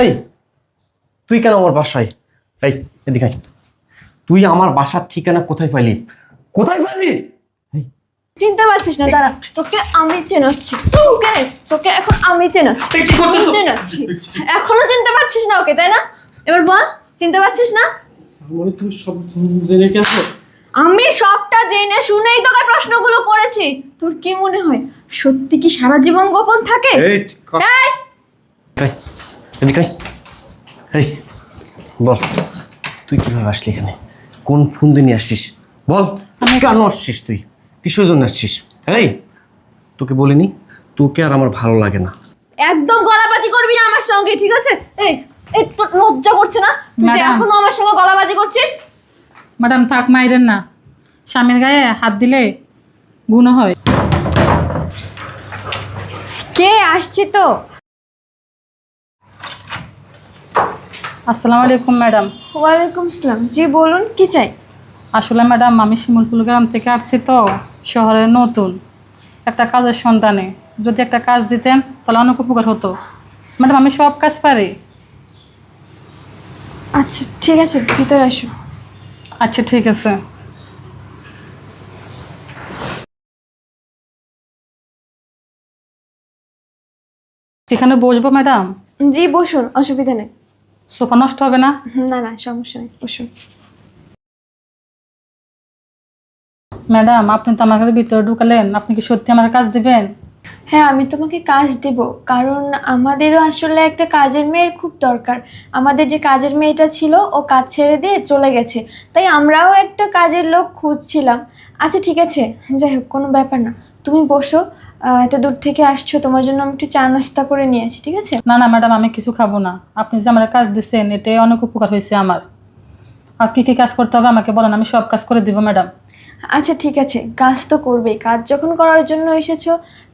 এই তুই কেন আমার বাসায়? এই এদিকে তুই আমার বাসার ঠিকানা কোথায় পাইলি? কোথায় পাইলি? এই, চিনতে পারছিস না দাঁড়া তোকে আমি চেনাচ্ছি। তোকে তোকে এখন আমি চেনাচ্ছি? আমি চেনাচ্ছি। এখনও চিনতে পারছিস না ওকে তাই না? এবার বল চিনতে পারছিস না? তুমি সব জেনে গেছো। আমি সবটা জেনে শুনেই তোকে প্রশ্নগুলো করেছি। তোর কি মনে হয় সত্যি কি সারা জীবন গোপন থাকে? এই, এদিকে এই বল তুই কীভাবে আসলি এখানে? কোন ফোন দিয়ে নিয়ে আসছিস? বল আমি কেন আসছিস তুই? কিসের জন্য আসছিস? এই তোকে বলিনি তোকে আর আমার ভালো লাগে না। একদম গলাবাজি করবি না আমার সঙ্গে ঠিক আছে? এই এই তোর লজ্জা করছে না? তুই যে ম্যাডাম। এখনও আমার সঙ্গে গলাবাজি করছিস? ম্যাডাম থাক মাইরেন না। স্বামীর গায়ে হাত দিলে গুণ হয়। কে? আসছে তো। আসসালামু আলাইকুম ম্যাডাম। ওয়ালাইকুম আসসালাম। জি বলুন কি চাই? আসলে ম্যাডাম আমি শিমুলপুর গ্রাম থেকে আসছি তো শহরে নতুন একটা কাজের সন্ধানে। যদি একটা কাজ দিতেন তাহলে অনেক উপকার হতো। ম্যাডাম আমি সব কাজ পারি? আচ্ছা ঠিক আছে ভিতরে আসো আচ্ছা ঠিক আছে। এখানে বসবো ম্যাডাম? জি বসুন অসুবিধা নেই। সোফা নষ্ট হবে না? না না সমস্যা নেই বসুন। ম্যাডাম আপনি তো আমার কাছে ভিতরে ঢুকালেন। আপনি কি সত্যি আমার কাজ দিবেন? হ্যাঁ আমি তোমাকে কাজ দেব কারণ আমাদেরও আসলে একটা কাজের মেয়ের খুব দরকার। আমাদের যে কাজের মেয়েটা ছিল ও কাজ ছেড়ে দিয়ে চলে গেছে। তাই আমরাও একটা কাজের লোক খুঁজছিলাম। আচ্ছা ঠিক আছে। যাই হোক কোনো ব্যাপার না। তুমি বসো। আহ, এত দূর থেকে আসছো তোমার জন্য আমি একটু চা নাস্তা করে নিয়ে আসি ঠিক আছে? না না ম্যাডাম আমি কিছু খাব না। আপনি যে আমার কাজ দিচ্ছেন এটাই অনেক উপকার হয়েছে আমার। আর কী কী কাজ করতে হবে আমাকে বলেন আমি সব কাজ করে দিব ম্যাডাম। আচ্ছা ঠিক আছে। কাজ তো করবেই। কাজ যখন করার জন্য এসেছ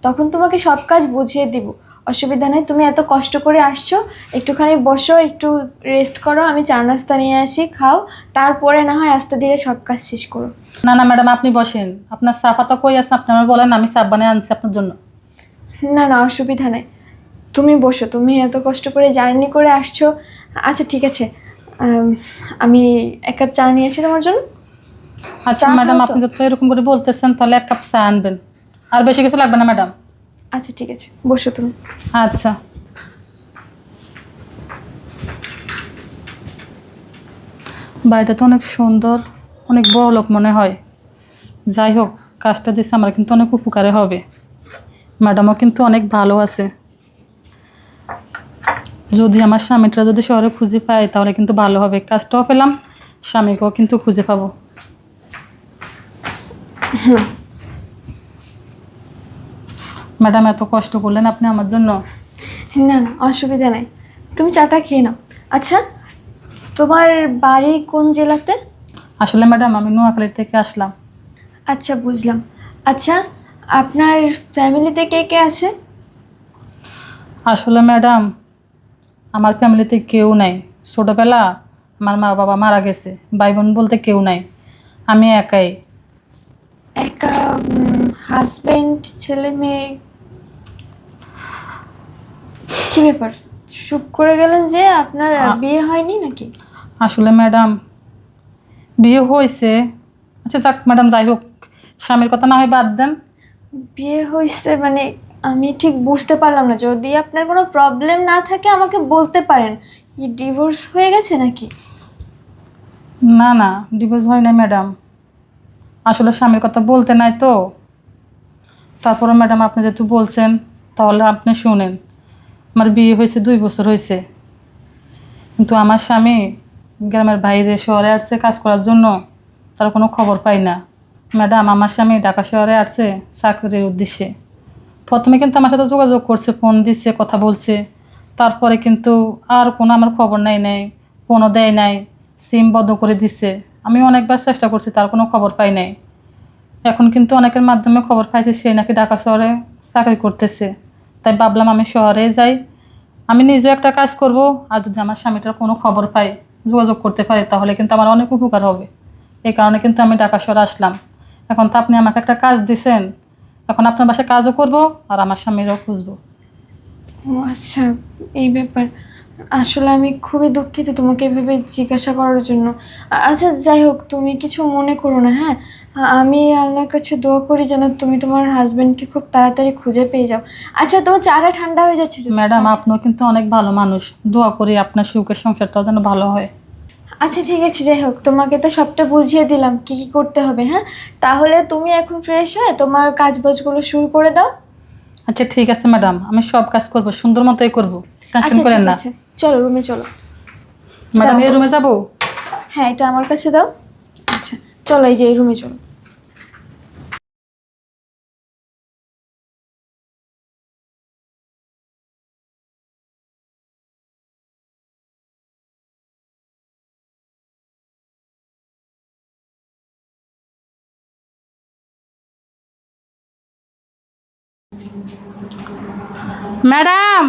তখন তোমাকে সব কাজ বুঝিয়ে দিব। অসুবিধা নেই তুমি এত কষ্ট করে আসছো। একটুখানি বসো একটু রেস্ট করো আমি চা নাস্তা নিয়ে আসি খাও। তারপরে না হয় আস্তে ধীরে সব কাজ শেষ করো। না না ম্যাডাম আপনি বসেন। আপনার চাপা তো কই আছে? আপনি আমার বলেন আমি চাপ বানিয়ে আনছি আপনার জন্য। না না অসুবিধা নেই। তুমি বসো তুমি এত কষ্ট করে জার্নি করে আসছো। আচ্ছা ঠিক আছে। আম, আমি এক কাপ চা নিয়ে আসি তোমার জন্য। আচ্ছা চা ম্যাডাম তো? আপনি যত এরকম করে বলতেছেন তাহলে এক কাপ চা আনবেন। আর বেশি কিছু লাগবে না ম্যাডাম। আচ্ছা ঠিক আছে। বসো তুমি। আচ্ছা। বাড়িটা তো অনেক সুন্দর। অনেক বড় লোক মনে হয়। যাই হোক, কাজটা দিচ্ছে আমার কিন্তু অনেক উপকারে হবে। ম্যাডামও কিন্তু অনেক ভালো আছে। যদি আমার স্বামীটা যদি শহরে খুঁজে পাই তাহলে কিন্তু ভালো হবে। কাজটাও পেলাম, স্বামীকেও কিন্তু খুঁজে পাবো। ম্যাডাম, এত কষ্ট করলেন আপনি আমার জন্য? না না, অসুবিধা নাই। তুমি চাটা খেয়ে নাও। আচ্ছা তোমার বাড়ি কোন জেলাতে? আসলে ম্যাডাম আমি নোয়াখালী থেকে আসলাম। আচ্ছা বুঝলাম। আচ্ছা আপনার ফ্যামিলিতে কে কে আছে? আসলে ম্যাডাম আমার ফ্যামিলিতে কেউ নাই। ছোটোবেলা আমার মা বাবা মারা গেছে ভাই বোন বলতে কেউ নাই। আমি একাই। একা হাজবেন্ড ছেলে মেয়ে? কি ব্যাপার? চুপ করে গেলেন যে আপনার বিয়ে হয়নি নাকি? আসলে ম্যাডাম বিয়ে হয়েছে আচ্ছা যাক ম্যাডাম যাই হোক স্বামীর কথা না হয় বাদ দেন। বিয়ে হয়েছে মানে আমি ঠিক বুঝতে পারলাম না। যদি আপনার কোনো প্রবলেম না থাকে আমাকে বলতে পারেন। কি ডিভোর্স হয়ে গেছে নাকি? না না ডিভোর্স হয় না ম্যাডাম আসলে স্বামীর কথা বলতে নাই তো। তারপরে ম্যাডাম আপনি যেহেতু বলছেন তাহলে আপনি শুনেন। আমার বিয়ে হয়েছে দুই বছর হয়েছে। কিন্তু আমার স্বামী গ্রামের বাইরে শহরে আসছে কাজ করার জন্য, তার কোনো খবর পাই না। ম্যাডাম, আমার স্বামী ঢাকা শহরে আসছে চাকরির উদ্দেশ্যে। প্রথমে কিন্তু আমার সাথে যোগাযোগ করছে, ফোন দিচ্ছে, কথা বলছে। তারপরে কিন্তু আর কোনো আমার খবর নেই নাই, ফোনও দেয় নাই, সিম বদ্ধ করে দিচ্ছে। আমি অনেকবার চেষ্টা করছি, তার কোনো খবর পাই নাই। এখন কিন্তু অনেকের মাধ্যমে খবর পাইছে, সে নাকি ঢাকা শহরে চাকরি করতেছে। তাই ভাবলাম আমি শহরে যাই। আমি নিজেও একটা কাজ করব, আর যদি আমার স্বামীটার কোনো খবর পাই যোগাযোগ করতে পারে, তাহলে কিন্তু আমার অনেক উপকার হবে। এই কারণে কিন্তু আমি ঢাকা শহরে আসলাম। এখন তো আপনি আমাকে একটা কাজ দিছেন। এখন আপনার বাসায় কাজও করব আর আমার স্বামীরও খুঁজবো। ও আচ্ছা এই ব্যাপার। আসলে আমি খুবই দুঃখিত তোমাকে এভাবে জিজ্ঞাসা করার জন্য। আচ্ছা যাই হোক তুমি কিছু মনে করো না হ্যাঁ? আমি আল্লাহর কাছে দোয়া করি যেন তুমি তোমার হাজব্যান্ডকে খুব তাড়াতাড়ি খুঁজে পেয়ে যাও। আচ্ছা তোমার চারা ঠান্ডা হয়ে যাচ্ছে? ম্যাডাম আপনিও কিন্তু অনেক ভালো মানুষ। দোয়া করি আপনার সুখের সংসারটাও যেন ভালো হয়। আচ্ছা ঠিক আছে যাই হোক তোমাকে তো সবটা বুঝিয়ে দিলাম কি কি করতে হবে হ্যাঁ? তাহলে তুমি এখন ফ্রেশ হয়ে তোমার কাজ বাজগুলো শুরু করে দাও। আচ্ছা ঠিক আছে ম্যাডাম আমি সব কাজ করব সুন্দর মতোই করব। টেনশন আচ্ছা করেন না। চলো রুমে চলো। ম্যাডাম এই রুমে যাব? হ্যাঁ এটা আমার কাছে দাও। আচ্ছা চলো এই যে এই রুমে চলো। ম্যাডাম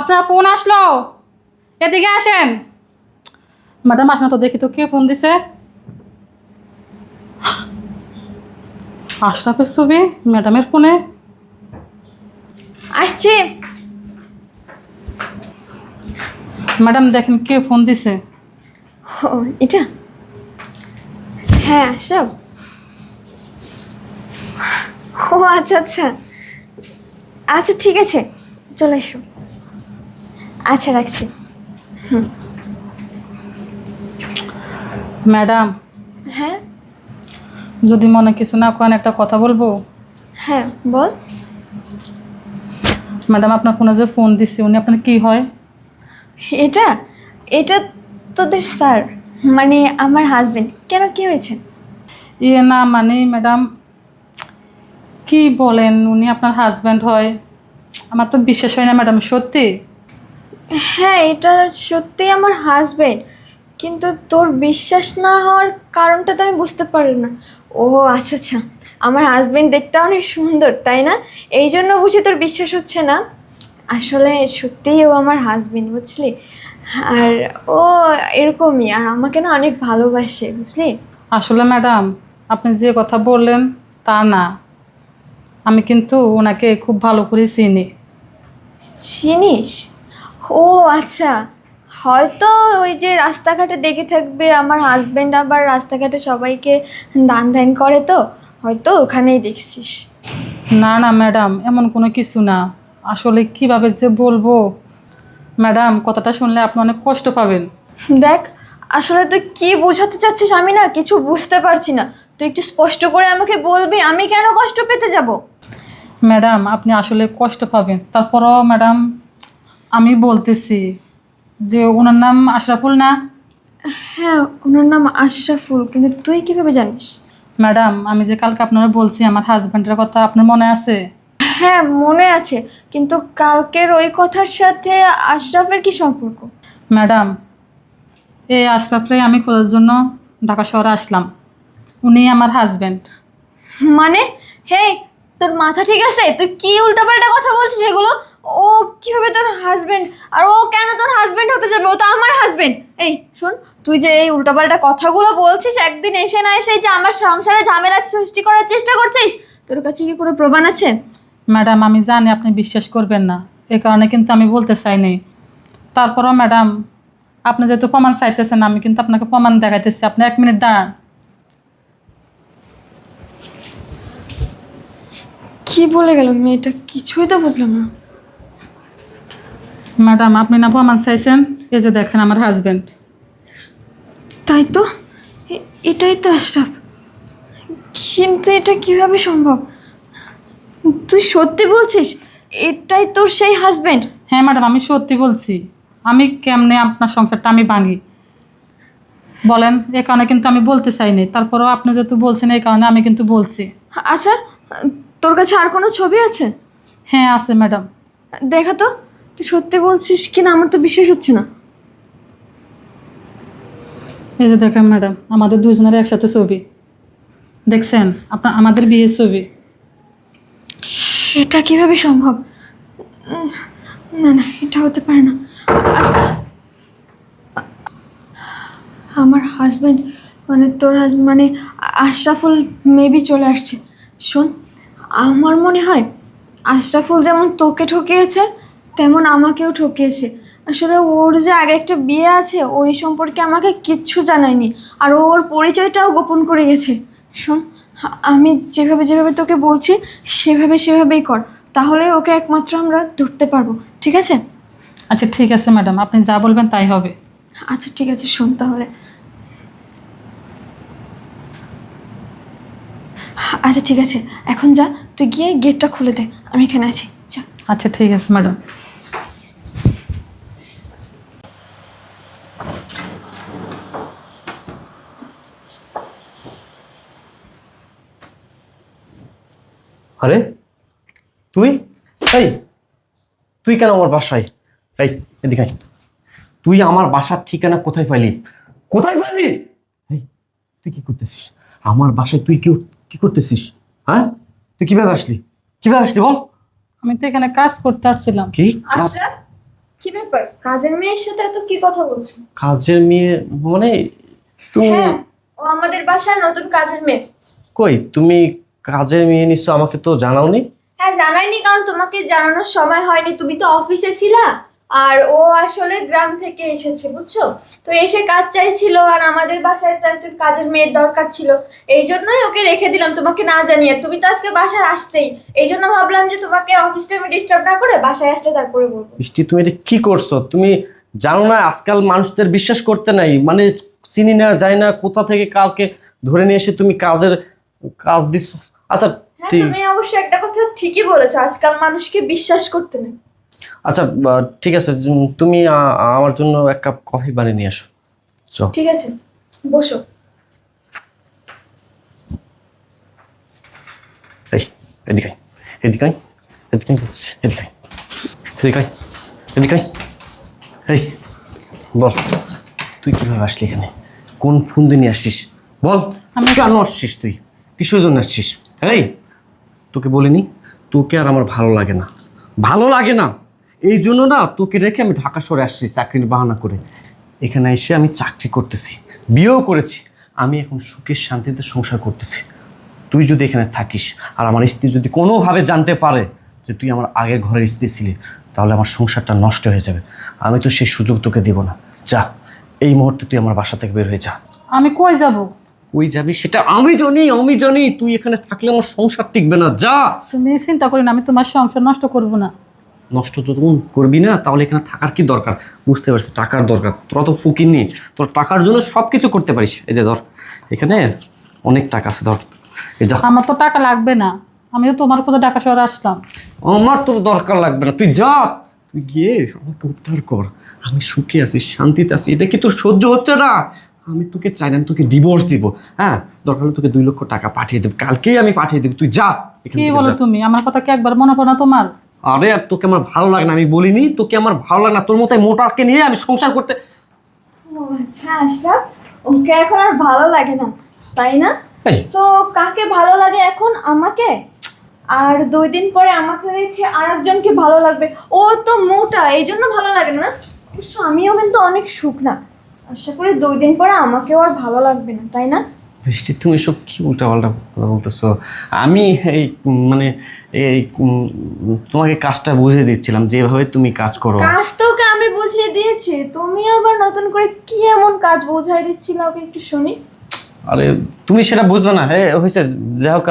আপনার ফোন আসলো? এদিকে আসেন। ম্যাডাম আসেন তো দেখি তো কে ফোন দিছে। আশরাফের ছবি ম্যাডামের ফোনে। আসছি। ম্যাডাম দেখেন কে ফোন দিছে। ও এটা? হ্যাঁ সব ও আচ্ছা আচ্ছা। আচ্ছা ঠিক আছে চলে এসো। আচ্ছা রাখছি। ম্যাডাম হ্যাঁ? যদি মনে কিছু না করেন একটা কথা বলব? হ্যাঁ বল। ম্যাডাম আপনার ফোনে যে ফোন দিছি উনি আপনার কি হয়? এটা এটা তোদের স্যার মানে আমার হাজবেন্ড কেন কি হয়েছে? ইয়ে না মানে ম্যাডাম কি বলেন উনি আপনার হাজব্যান্ড হয়? আমার তো বিশ্বাস হয় না ম্যাডাম সত্যি? হ্যাঁ এটা সত্যি আমার হাজবেন্ড কিন্তু তোর বিশ্বাস না হওয়ার কারণটা তো আমি বুঝতে পারলাম না। ও আচ্ছা আচ্ছা আমার হাজবেন্ড দেখতে অনেক সুন্দর তাই না? এই জন্য বুঝি তোর বিশ্বাস হচ্ছে না। আসলে সত্যিই ও আমার হাজবেন্ড বুঝলি? আর ও এরকমই আর আমাকে না অনেক ভালোবাসে বুঝলি? আসলে ম্যাডাম আপনি যে কথা বললেন তা না। আমি কিন্তু ওনাকে খুব ভালো করে চিনি। চিনিস? ও আচ্ছা। হয়তো ওই যে রাস্তাঘাটে দেখে থাকবে আমার হাজবেন্ড আবার রাস্তাঘাটে সবাইকে দান ধ্যান করে তো হয়তো ওখানেই দেখছিস। না না ম্যাডাম এমন কোনো কিছু না। আসলে কীভাবে যে বলব? ম্যাডাম কথাটা শুনলে আপনি অনেক কষ্ট পাবেন। দেখ আসলে তুই কি বোঝাতে চাচ্ছিস আমি না কিছু বুঝতে পারছি না। তুই একটু স্পষ্ট করে আমাকে বলবি আমি কেন কষ্ট পেতে যাব? ম্যাডাম আপনি আসলে কষ্ট পাবেন। তারপরও ম্যাডাম আমি বলতেছি যে ওনার নাম আশরাফুল না? হ্যাঁ ওনার নাম আশরাফুল কিন্তু তুই কীভাবে জানিস? ম্যাডাম আমি যে কালকে আপনারা বলছি আমার হাজব্যান্ডের কথা আপনার মনে আছে? হ্যাঁ মনে আছে কিন্তু কালকের ওই কথার সাথে আশরাফের কি সম্পর্ক? ম্যাডাম এই আশরাফরে আমি খোঁজার জন্য ঢাকা শহরে আসলাম। উনি আমার হাজব্যান্ড মানে? হে তোর মাথা ঠিক আছে? তুই কি উল্টাপাল্টা কথা বলছিস এগুলো? ও কীভাবে তোর হাজবেন্ড আর ও কেন তোর হাজবেন্ড হতে যাবে? ও তো আমার হাজবেন্ড এই শোন তুই যে এই উল্টাপাল্টা কথাগুলো বলছিস একদিন এসে না এসে যে আমার সংসারে ঝামেলা সৃষ্টি করার চেষ্টা করছিস তোর কাছে কি কোনো প্রমাণ আছে? ম্যাডাম আমি জানি আপনি বিশ্বাস করবেন না। এ কারণে কিন্তু আমি বলতে চাই চাইনি। তারপরও ম্যাডাম আপনি যেহেতু প্রমাণ চাইতেছেন আমি কিন্তু আপনাকে প্রমাণ দেখাইতেছি। আপনি এক মিনিট দাঁড়ান। কি বলে গেল মেয়েটা? কিছুই তো বুঝলাম না। ম্যাডাম আপনি না প্রমাণ চাইছেন? এই যে দেখেন আমার হাজব্যান্ড তাই তো? এটাই তো আশরাফ। কিন্তু এটা কীভাবে সম্ভব? তুই সত্যি বলছিস? এটাই তোর সেই হাজবেন্ড হ্যাঁ ম্যাডাম আমি সত্যি বলছি। আমি কেমনে আপনার সংসারটা আমি ভাঙি? বলেন এ কারণে কিন্তু আমি বলতে চাইনি। তারপরেও আপনি যেহেতু বলছেন এই কারণে আমি কিন্তু বলছি। আচ্ছা তোর কাছে আর কোনো ছবি আছে? হ্যাঁ আছে ম্যাডাম। দেখা তো। তুই সত্যি বলছিস কিনা আমার তো বিশ্বাস হচ্ছে না। এই যে দেখেন ম্যাডাম আমাদের দুজনের একসাথে ছবি। দেখছেন? আপনার আমাদের বিয়ের ছবি। এটা কীভাবে সম্ভব? না না এটা হতে পারে না। আচ্ছা, আমার হাজব্যান্ড মানে তোর হাজবেন্ড মানে আশরাফুল মেবি চলে আসছে। শোন আমার মনে হয় আশরাফুল যেমন তোকে ঠকিয়েছে তেমন আমাকেও ঠকিয়েছে। আসলে ওর যে আগে একটা বিয়ে আছে ওই সম্পর্কে আমাকে কিচ্ছু জানায়নি। আর ওর পরিচয়টাও গোপন করে গেছে। শোন আমি যেভাবে যেভাবে তোকে বলছি সেভাবে সেভাবেই কর। তাহলে ওকে একমাত্র আমরা ধরতে পারব ঠিক আছে? আচ্ছা ঠিক আছে ম্যাডাম আপনি যা বলবেন তাই হবে। আচ্ছা ঠিক আছে শোন তাহলে। আচ্ছা ঠিক আছে এখন যা তুই গিয়ে গেটটা খুলে দে আমি এখানে আছি। আচ্ছা ঠিক আছে, ম্যাডাম। আরে, তুই? এই, তুই কেন আমার বাসায়? এই, এদিকে। তুই আমার বাসার ঠিকানা কোথায় পাইলি? কোথায় পাইলি? এই, তুই কি করতেছিস? আমার বাসায় তুই কি কি করতেছিস? হ্যাঁ? তুই কীভাবে আসলি? কীভাবে আসলি বল? আমি তো এখানে কাজ করতে আসছিলাম। কি? আচ্ছা কি ব্যাপার? কাজের মেয়ের সাথে এত কি কথা বলছো? কাজের মেয়ে মানে তুমি হ্যাঁ ও আমাদের বাসার নতুন কাজের মেয়ে। কই তুমি কাজের মেয়ে নিশ্চয় আমাকে তো জানাওনি? হ্যাঁ জানাইনি কারণ তোমাকে জানানোর সময় হয়নি। তুমি তো অফিসে ছিলা। আর ও আসলে গ্রাম থেকে এসেছে বুঝছ? তো এসে কাজ চাইছিল আর আমাদের বাসায় তো একজন কাজের মেয়ের দরকার ছিল। এই জন্যই ওকে রেখে দিলাম তোমাকে না জানিয়ে। তুমি তো আজকে বাসায় আসতেই। এই জন্য ভাবলাম যে তোমাকে অফিস টাইমে ডিস্টার্ব না করে বাসায় আসলে তারপরে বলব। বৃষ্টি তুমি এটা কি করছ? তুমি জানো না আজকাল মানুষদের বিশ্বাস করতে নাই। মানে চিনি না যায় না কোথা থেকে কাউকে ধরে নিয়ে এসে তুমি কাজের কাজ দিচ্ছ আচ্ছা হ্যাঁ তুমি অবশ্য একটা কথা ঠিকই বলেছ। আজকাল মানুষকে বিশ্বাস করতে নেই। আচ্ছা ঠিক আছে তুমি আমার জন্য এক কাপ কফি বানিয়ে নিয়ে আসো চ ঠিক আছে বসো। এই এদিকে এদিকে এদিকে এদিকে এদিকে এদিকে এই বল তুই কীভাবে আসলি এখানে? কোন ফোন দিয়ে নিয়ে আসছিস? বল আমি কেন আসছিস তুই? কিসের জন্য আসছিস? এই তোকে বলিনি তোকে আর আমার ভালো লাগে না। ভালো লাগে না? এই জন্য না তোকে রেখে আমি ঢাকা শহরে আসছি চাকরির বাহানা করে। এখানে এসে আমি চাকরি করতেছি বিয়েও করেছি আমি এখন সুখের শান্তিতে সংসার করতেছি। তুই যদি এখানে থাকিস আর আমার স্ত্রী যদি কোনোভাবে জানতে পারে যে তুই আমার আগের ঘরের স্ত্রী ছিলি তাহলে আমার সংসারটা নষ্ট হয়ে যাবে। আমি তো সেই সুযোগ তোকে দেব না। যা এই মুহূর্তে তুই আমার বাসা থেকে বের হয়ে যা। আমি কই যাব? কই যাবি সেটা আমি জানি আমি জানি। তুই এখানে থাকলে আমার সংসার টিকবে না। যা। তুমি চিন্তা করি না আমি তোমার সংসার নষ্ট করব না। নষ্ট যখন করবি না তাহলে এখানে থাকার কি দরকার? বুঝতে পারছি টাকার দরকার। তোরা তো ফুকির নেই তোর টাকার জন্য সব কিছু করতে পারিস। এই যে ধর এখানে অনেক টাকা আছে ধর। এই যা। আমার তো টাকা লাগবে না আমিও তোমার কোথাও ঢাকা শহরে আসলাম। আমার তোর দরকার লাগবে না তুই যা। তুই গিয়ে আমাকে উদ্ধার কর। আমি সুখে আছি শান্তিতে আছি এটা কি তোর সহ্য হচ্ছে না? আমি তোকে চাই না আমি তোকে ডিভোর্স দিব। হ্যাঁ দরকার হলে তোকে দুই লক্ষ টাকা পাঠিয়ে দেবো কালকেই আমি পাঠিয়ে দেবো। তুই যা এখান কি বলো তুমি? আমার কথা কি একবার মনে পড়ে না তোমার? আরে আর তোকে আমার ভালো লাগে না আমি বলিনি তোকে আমার ভালো লাগে না তোর মতো মোটারকে নিয়ে আমি সংসার করতে ও আচ্ছা আশরাফ ওকে এখন আর ভালো লাগে না তাই না? এই। তো কাকে ভালো লাগে এখন? আমাকে? আর দুই দিন পরে আমাকে রেখে আরেকজনকে ভালো লাগবে। ও তো মোটা এই জন্য ভালো লাগে না। অবশ্য আমিও কিন্তু অনেক সুখ না। আশা করি দুই দিন পরে আমাকেও আর ভালো লাগবে না তাই না? বৃষ্টি তুমি সব কি উল্টা পাল্টা কথা বলতেছো? আমি এই মানে এই তোমাকে কাজটা বুঝিয়ে দিচ্ছিলাম যেভাবে তুমি কাজ করো। কাজ তোকে আমি বুঝিয়ে দিয়েছি। তুমি আবার নতুন করে কি এমন কাজ বোঝাই দিচ্ছিল ওকে একটু শুনি। আরে তুমি সেটা বুঝবে না। হ্যাঁ হয়েছে যাই হোক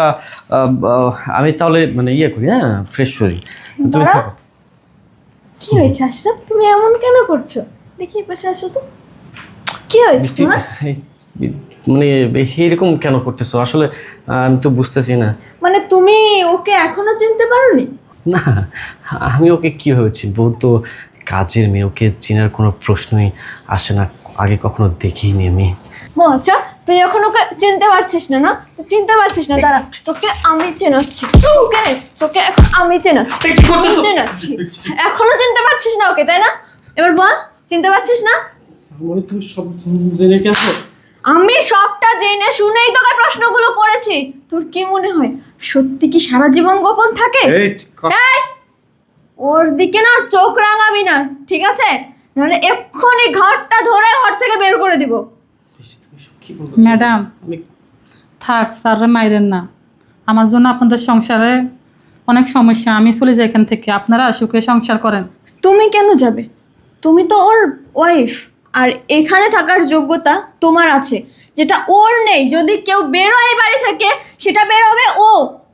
আমি তাহলে মানে ইয়ে করি হ্যাঁ ফ্রেশ করি তুমি। থাকো। কি হয়েছে আশরাফ? তুমি এমন কেন করছ? দেখি পাশে আসো তো। কি হয়েছে তোমার? মানে এরকম কেন করতেছো? আসলে আমি তো বুঝতেছি না। মানে তুমি ওকে এখনও চিনতে পারোনি? না আমি ওকে কীভাবে চিনবো? তো কাজের মেয়ে ওকে চেনার কোনো প্রশ্নই আসে না। আগে কখনো দেখিনি আমি। ও আচ্ছা তুই এখন ওকে চিনতে পারছিস না না? তুই চিনতে পারছিস না দাঁড়া তোকে আমি চেনাচ্ছি। তোকে তোকে এখন আমি চেনাচ্ছি। চেনাচ্ছি। এখনও চিনতে পারছিস না ওকে তাই না? এবার বল চিনতে পারছিস না? মানে তুমি সব জেনে গেছো? আমি সবটা জেনে শুনেই তোকে প্রশ্নগুলো করেছি। তোর কি মনে হয়? সত্যি কি সারা জীবন গোপন থাকে? এই ক- এই, ওর দিকে না চোখ রাঙাবি না ঠিক আছে? নাহলে এক্ষুনি ঘরটা ধরে ঘর থেকে বের করে দিব। তুমি এসব কি বলতেছো? ম্যাডাম আমি থাক স্যাররা মাইরেন না। আমার জন্য আপনাদের সংসারে অনেক সমস্যা আমি চলে যাই এখান থেকে। আপনারা সুখে সংসার করেন। তুমি কেন যাবে? তুমি তো ওর ওয়াইফ আর এখানে থাকার যোগ্যতা তোমার আছে। যেটা ওর নেই যদি কেউ বেরোয় এই বাড়ি থেকে সেটা বেরোবে ও।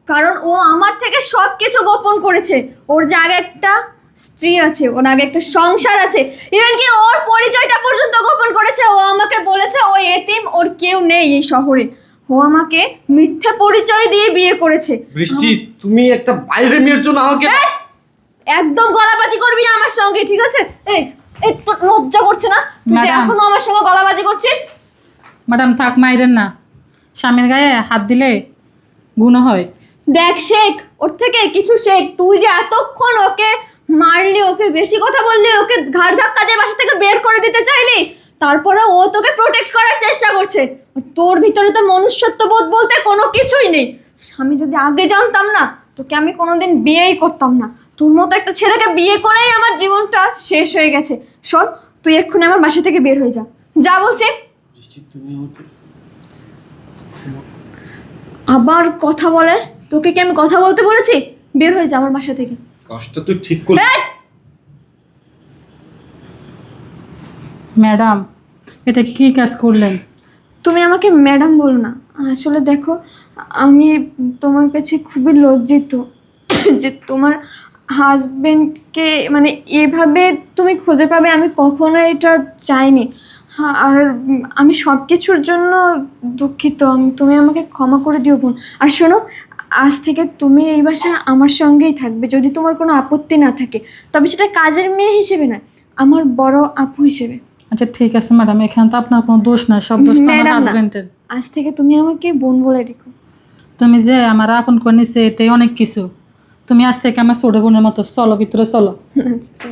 কারণ ও আমার থেকে সব কিছু গোপন করেছে। ওর যে আগে একটা স্ত্রী আছে ওর আগে একটা সংসার আছে। ইভেন কি ওর পরিচয়টা পর্যন্ত গোপন করেছে ও আমাকে বলেছে ও এতিম ওর কেউ নেই এই শহরে। ও আমাকে মিথ্যে পরিচয় দিয়ে বিয়ে করেছে। বৃষ্টি তুমি একটা বাইরের মেয়ের জন্য আমাকে একদম গলাবাজি করবি না আমার সঙ্গে ঠিক আছে? এই এই তোর লজ্জা করছে না? তুই যে এখনও আমার সঙ্গে গলাবাজি করছিস? ম্যাডাম থাক মাইরেন না। স্বামীর গায়ে হাত দিলে গুণ হয়। দেখ শেখ ওর থেকে কিছু শেখ। তুই যে এতক্ষণ ওকে মারলি ওকে বেশি কথা বললি ওকে ঘাড় ধাক্কা দিয়ে বাসা থেকে বের করে দিতে চাইলি তারপরে ও তোকে প্রোটেক্ট করার চেষ্টা করছে। তোর ভিতরে তো মনুষ্যত্ব বোধ বলতে কোনো কিছুই নেই। স্বামী যদি আগে জানতাম না তোকে আমি কোনোদিন বিয়েই করতাম না। তোর মতো একটা ছেলেকে বিয়ে করেই আমার জীবনটা শেষ হয়ে গেছে। শোন তুই এক্ষুনি আমার বাসা থেকে বের হয়ে যা। যা বলছে। বৃষ্টি তুমি আমাকে আবার কথা বলে? তোকে কি আমি কথা বলতে বলেছি? বের হয়ে যা আমার বাসা থেকে। কাজটা তুই ঠিক এই! ম্যাডাম এটা কি কাজ করলেন? তুমি আমাকে ম্যাডাম বলো না। আসলে দেখো আমি তোমার কাছে খুবই লজ্জিত যে তোমার হাজবেন্ডকে মানে এভাবে তুমি খুঁজে পাবে আমি কখনো এটা চাইনি। হ্যাঁ, আর আমি সব কিছুর জন্য দুঃখিত। তুমি আমাকে ক্ষমা করে দিও বোন। আর শোনো আজ থেকে তুমি এই বাসায় আমার সঙ্গেই থাকবে যদি তোমার কোনো আপত্তি না থাকে। তবে সেটা কাজের মেয়ে হিসেবে না আমার বড় আপু হিসেবে। আচ্ছা ঠিক আছে ম্যাডাম এখানে তো আপনার কোনো দোষ নাই সব দোষ আমার হাজবেন্ডের। আজ থেকে তুমি আমাকে বোন বলে রেখো। তুমি যে আমার আপন করে নিছে এটাই অনেক কিছু। তুমি আজ থেকে আমার ছোট বোনের মতো চলো ভিতরে চলো। আচ্ছা